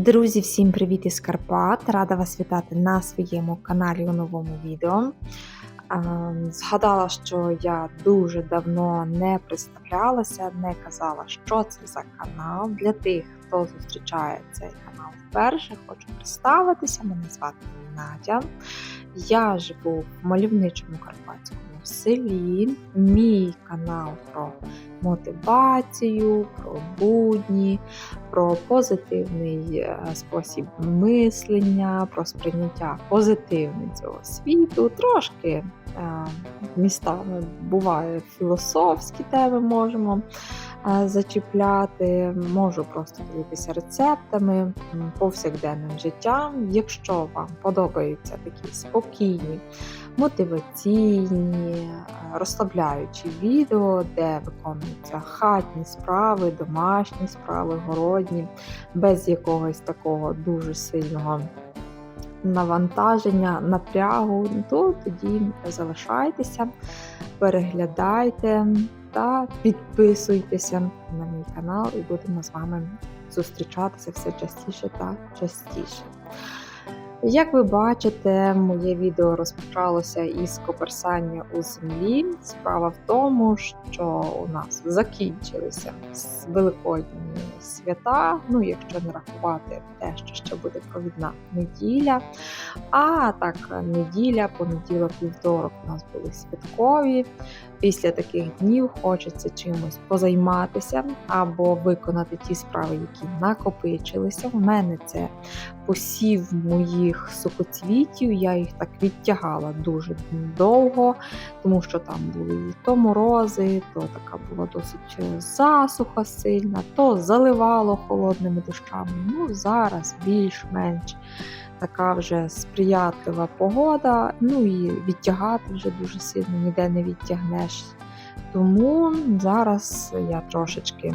Друзі, всім привіт із Карпат! Рада вас вітати на своєму каналі у новому відео. Згадала, що я дуже давно не представлялася, не казала, що це за канал. Для тих, хто зустрічає цей канал вперше, хочу представитися. Мене звати Надя. Я живу в мальовничому карпатському селі. Мій канал про мотивацію, про будні, про позитивний е, спосіб мислення, про сприйняття позитивне цього світу. Трошки е, містами буває філософські теми можемо е, зачіпляти, можу просто ділитися рецептами, повсякденним життям. Якщо вам подобаються такі спокійні, мотиваційні, розслабляючі відео, де виконуються хатні справи, домашні справи, городні, без якогось такого дуже сильного навантаження, напрягу, то тоді залишайтеся, переглядайте та підписуйтеся на мій канал, і будемо з вами зустрічатися все частіше та частіше. Як ви бачите, моє відео розпочалося із коперсання у землі. Справа в тому, що у нас закінчилися великодні свята, ну якщо не рахувати те, що ще буде провідна неділя. А так, неділя, понеділок, вівторок у нас були святкові. Після таких днів хочеться чимось позайматися або виконати ті справи, які накопичилися. У мене це посів моїх сухоцвітів, я їх так відтягала дуже довго, тому що там були то морози, то така була досить засуха сильна, то заливало холодними дощами. Ну, зараз більш-менш така вже сприятлива погода, ну і відтягати вже дуже сильно ніде не відтягнеш. Тому зараз я трошечки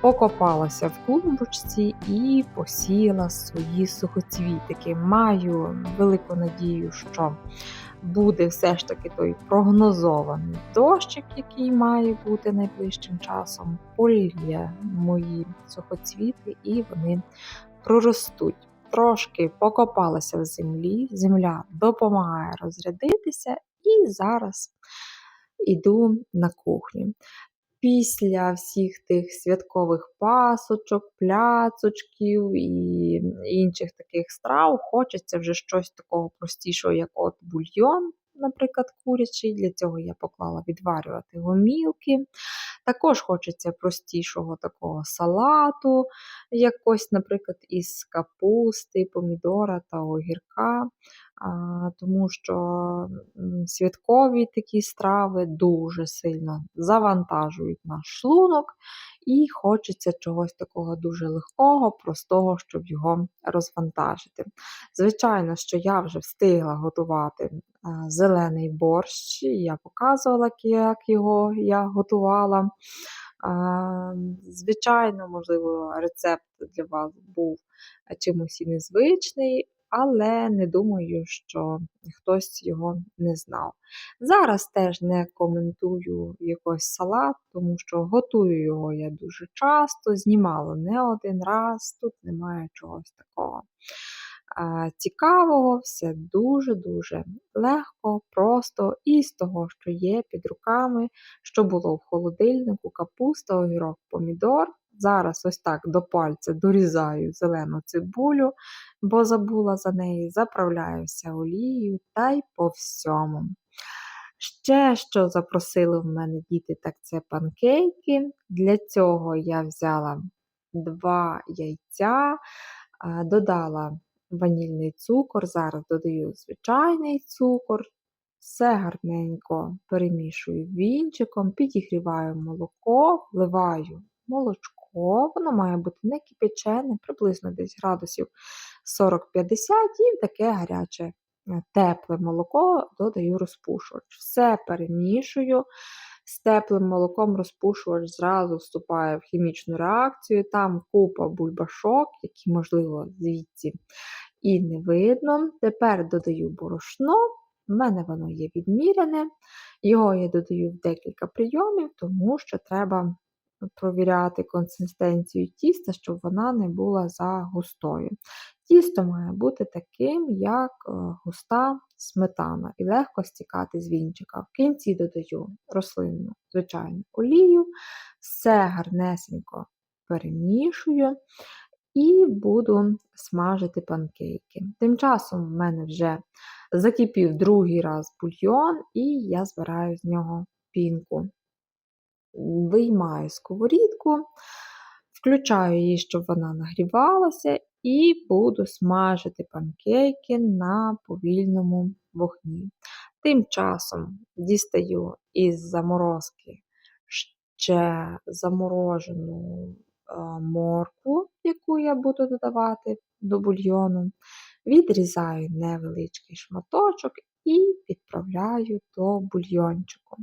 покопалася в клумбочці і посіяла свої сухоцвітики. Маю велику надію, що буде все ж таки той прогнозований дощик, який має бути найближчим часом, полє мої сухоцвіти і вони проростуть. Трошки покопалася в землі, земля допомагає розрядитися, і зараз іду на кухню після всіх тих святкових пасочок, пляцочків і інших таких страв хочеться вже щось такого простішого, як от бульйон, наприклад, курячий. Для цього я поклала відварювати гомілки. Також хочеться простішого такого салату, якось, наприклад, із капусти, помідора та огірка тому що святкові такі страви дуже сильно завантажують наш шлунок, і хочеться чогось такого дуже легкого, простого, щоб його розвантажити. Звичайно, що я вже встигла готувати зелений борщ, я показувала, як його я готувала. Звичайно, можливо, рецепт для вас був чимось і незвичний, але не думаю, що хтось його не знав. Зараз теж не коментую якийсь салат, тому що готую його я дуже часто, знімала не один раз, тут немає чогось такого. Цікавого, все дуже-дуже легко, просто і з того, що є під руками, що було в холодильнику, капуста, огірок, помідор. Зараз ось так до пальця дорізаю зелену цибулю, бо забула за неї, заправляюся олією та й по всьому. Ще, що запросили в мене діти, так це панкейки. Для цього я взяла два яйця, додала ванільний цукор, зараз додаю звичайний цукор. Все гарненько перемішую вінчиком, підігріваю молоко, вливаю молочко воно має бути не кипячене, приблизно десь градусів 40-50 і таке гаряче е, тепле молоко додаю розпушувач. Все перемішую. З теплим молоком розпушувач зразу вступає в хімічну реакцію, там купа бульбашок, які, можливо, звідси і не видно. Тепер додаю борошно, в мене воно є відміряне, його я додаю в декілька прийомів, тому що треба провіряти консистенцію тіста, щоб вона не була за густою. Тісто має бути таким, як е, густа сметана, і легко стікати з вінчика. В кінці додаю рослинну звичайну олію, все гарнесенько перемішую і буду смажити панкейки. Тим часом в мене вже закипів другий раз бульйон, і я збираю з нього пінку. Виймаю сковорідку, включаю її, щоб вона нагрівалася, і буду смажити панкейки на повільному вогні. Тим часом дістаю із заморозки ще заморожену е, моркву, яку я буду додавати до бульйону. Відрізаю невеличкий шматочок і відправляю до бульйончику.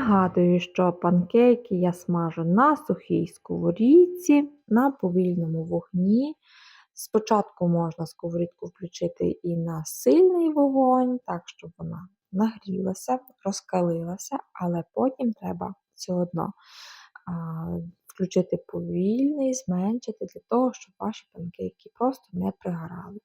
Нагадую, що панкейки я смажу на сухій сковорідці, на повільному вогні. Спочатку можна сковорідку включити і на сильний вогонь, так, щоб вона нагрілася, розкалилася, але потім треба все одно а, включити повільний, зменшити для того, щоб ваші панкейки просто не пригорали.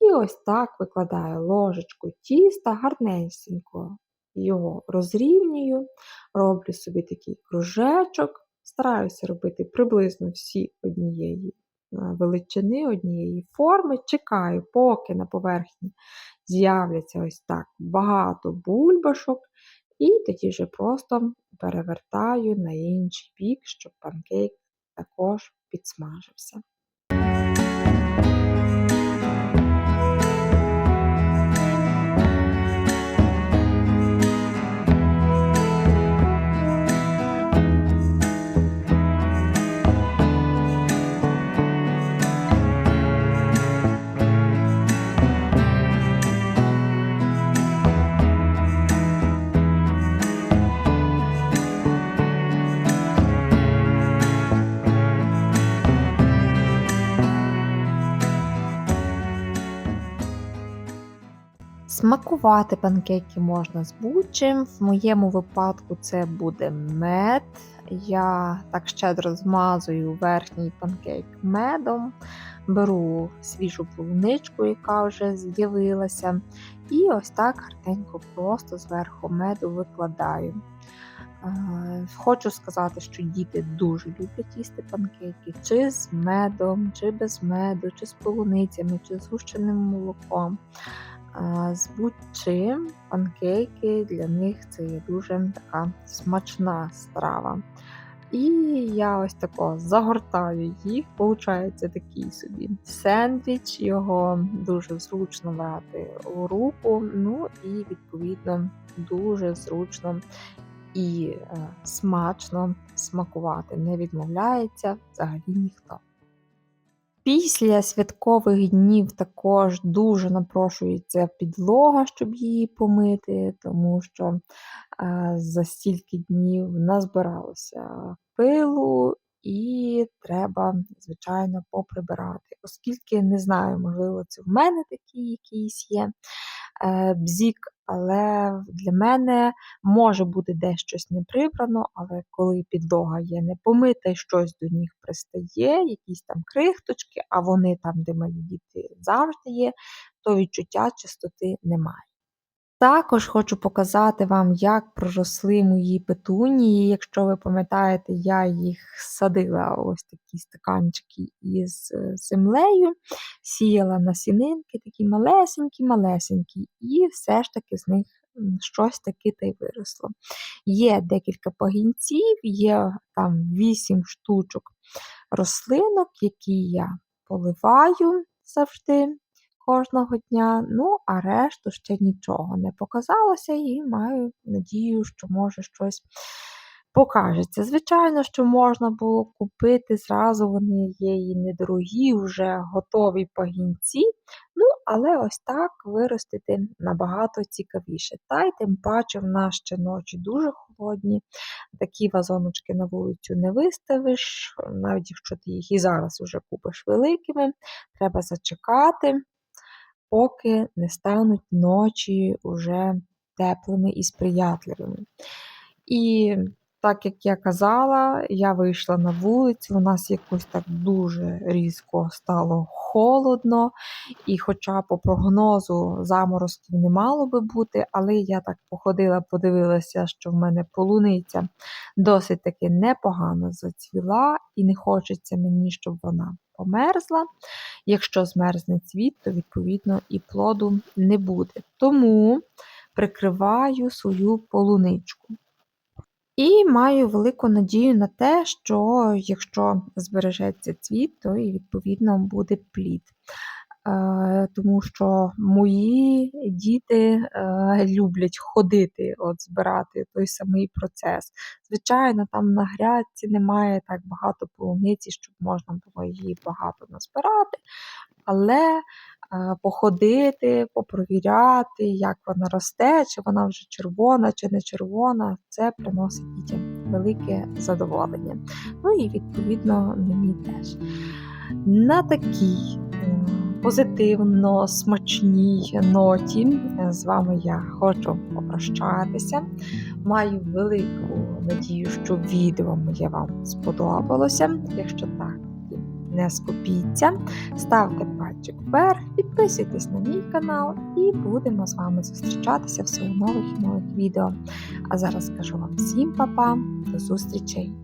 І ось так викладаю ложечку тіста гарненько його розрівнюю, роблю собі такий кружечок, стараюся робити приблизно всі однієї е, величини, однієї форми, чекаю, поки на поверхні з'являться ось так багато бульбашок, і тоді вже просто перевертаю на інший бік, щоб панкейк також підсмажився. Смакувати панкейки можна з будь-чим. В моєму випадку це буде мед. Я так щедро змазую верхній панкейк медом, беру свіжу полуничку, яка вже з'явилася, і ось так гарненько просто зверху меду викладаю. Е, хочу сказати, що діти дуже люблять їсти панкейки, чи з медом, чи без меду, чи з полуницями, чи з гущеним молоком з будь-чим панкейки для них це є дуже така смачна страва. І я ось тако загортаю їх, Получається такий собі сендвіч, його дуже зручно брати у руку, ну і, відповідно, дуже зручно і е, смачно смакувати. Не відмовляється взагалі ніхто. Після святкових днів також дуже напрошується підлога, щоб її помити, тому що за стільки днів назбиралося пилу і треба, звичайно, поприбирати. Оскільки не знаю, можливо, це в мене такий якийсь є бзік, але для мене може бути десь щось не прибрано, але коли підлога є не помита і щось до них пристає, якісь там крихточки, а вони там, де мої діти завжди є, то відчуття чистоти немає. Також хочу показати вам, як проросли мої петунії. Якщо ви пам'ятаєте, я їх садила ось такі стаканчики із е, землею, сіяла насінинки, такі малесенькі-малесенькі, і все ж таки з них щось таке та й виросло. Є декілька пагінців, є там 8 штучок рослинок, які я поливаю завжди кожного дня. Ну, а решту ще нічого не показалося, і маю надію, що може щось покажеться. Звичайно, що можна було купити зразу, вони є і недорогі, вже готові пагінці. Ну, але ось так виростити набагато цікавіше. Та й тим паче в нас ще ночі дуже холодні. Такі вазоночки на вулицю не виставиш, навіть якщо ти їх і зараз вже купиш великими, треба зачекати, поки не стануть ночі уже теплими і сприятливими. І так як я казала, я вийшла на вулицю, у нас якось так дуже різко стало холодно, і хоча по прогнозу заморозків не мало би бути, але я так походила, подивилася, що в мене полуниця досить таки непогано зацвіла, і не хочеться мені, щоб вона померзла. Якщо змерзне цвіт, то відповідно і плоду не буде. Тому прикриваю свою полуничку. І маю велику надію на те, що якщо збережеться цвіт, то і відповідно буде плід. Е, Тому що мої діти е, люблять ходити, от збирати той самий процес. Звичайно, там на грядці немає так багато полуниці, щоб можна було її багато назбирати, але е, походити, попровіряти, як вона росте, чи вона вже червона, чи не червона, це приносить дітям велике задоволення. Ну і відповідно мені теж. На такій позитивно смачній ноті е, з вами я хочу попрощатися. Маю велику надію, що відео моє вам сподобалося. Якщо так, не скупіться, ставте пальчик вверх, підписуйтесь на мій канал і будемо з вами зустрічатися у нових і нових відео. А зараз кажу вам всім па-па, до зустрічей!